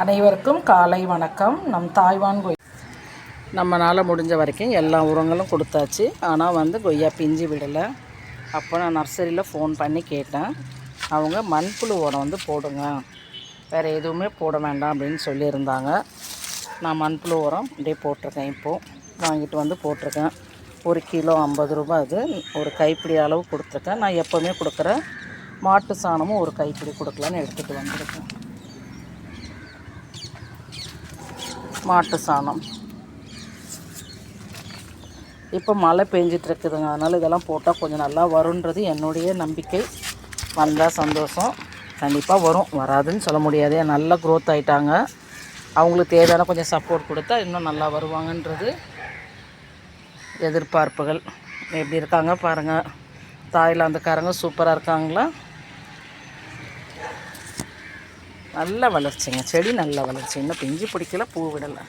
அனைவருக்கும் காலை வணக்கம். நம் தாய்வான் கொய் நம்மளால் முடிஞ்ச வரைக்கும் எல்லா உரங்களும் கொடுத்தாச்சு. ஆனால் வந்து கொய்யா பிஞ்சு விடலை. அப்போ நான் நர்சரியில் ஃபோன் பண்ணி கேட்டேன். அவங்க மண்புழு உரம் வந்து போடுங்க. வேறு எதுவுமே போட வேண்டாம் அப்படின்னு சொல்லியிருந்தாங்க. நான் மண்புழு உரம் அப்படியே போட்டிருக்கேன் இப்போது வாங்கிட்டு வந்து போட்டிருக்கேன். ஒரு கிலோ ஐம்பது ரூபாய் அது. ஒரு கைப்பிடி அளவு கொடுத்துருக்கேன். நான் எப்போவுமே கொடுக்குற மாட்டு சாணமும் ஒரு கைப்பிடி கொடுக்கலான்னு எடுத்துகிட்டு வந்திருக்கேன். மாட்டு சாணம். இப்போ மழை பெஞ்சிட்டு இருக்குதுங்க அதனால் இதெல்லாம் போட்டால் கொஞ்சம் நல்லா வரும்ன்றது என்னுடைய நம்பிக்கை. வந்தால் சந்தோஷம். கண்டிப்பாக வரும். வராதுன்னு சொல்ல முடியாது. நல்லா க்ரோத் ஆகிட்டாங்க அவங்களுக்கு தேவையான கொஞ்சம் சப்போர்ட் கொடுத்தா இன்னும் நல்லா வருவாங்கன்றது எதிர்பார்ப்புகள். எப்படி இருக்காங்க பாருங்கள் தாய்லாந்துக்காரங்க சூப்பராக இருக்காங்களா? நல்ல வளர்ச்சிங்க. செடி நல்ல வளர்ச்சி. இன்னும் பிஞ்சு பிடிக்கல பூ விடலை.